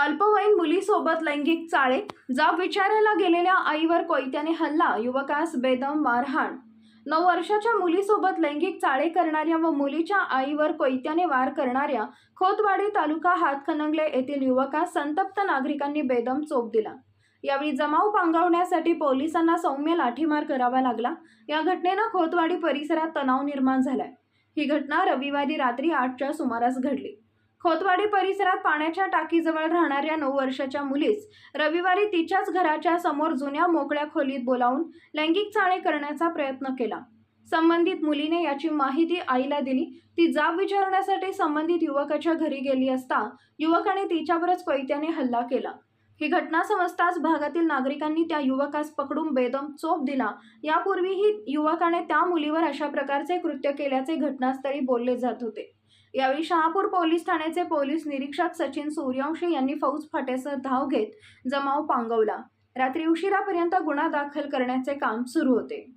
अल्पवयीन मुलीसोबत लैंगिक चाळे जाब विचारायला गेलेल्या आईवर कोयत्याने हल्ला युवकास बेदम मारहाण. नऊ वर्षाच्या मुलीसोबत लैंगिक चाळे करणाऱ्या व मुलीच्या आईवर कोयत्याने वार करणाऱ्या खोतवाडी तालुका हातखनंगले येथील युवकास संतप्त नागरिकांनी बेदम चोप दिला. यावेळी जमाव पांगवण्यासाठी पोलिसांना सौम्य लाठीमार करावा लागला. या घटनेनं खोतवाडी परिसरात तणाव निर्माण झालाय. ही घटना रविवारी रात्री आठच्या सुमारास घडली. खोतवाडी परिसरात पाण्याच्या टाकीजवळ राहणाऱ्या नऊ वर्षाच्या मुलीस रविवारी तिच्याच घराच्या समोर जुन्या मोकळ्या खोलीत बोलावून लैंगिक चाळे करण्याचा प्रयत्न केला. संबंधित मुलीने याची माहिती आईला दिली. ती जाब विचारण्यासाठी संबंधित युवकाच्या घरी गेली असता युवकाने तिच्यावरच कोयत्याने हल्ला केला. ही घटना समजताच भागातील नागरिकांनी त्या युवकास पकडून बेदम चोप दिला. यापूर्वीही युवकाने त्या मुलीवर अशा प्रकारचे कृत्य केल्याचे घटनास्थळी बोलले जात होते. यावेळी शहापूर पोलीस ठाण्याचे पोलीस निरीक्षक सचिन सूर्यवंशी यांनी फौज फाट्यासह धाव घेत जमाव पांगवला. रात्री उशिरापर्यंत गुन्हा दाखल करण्याचे काम सुरू होते.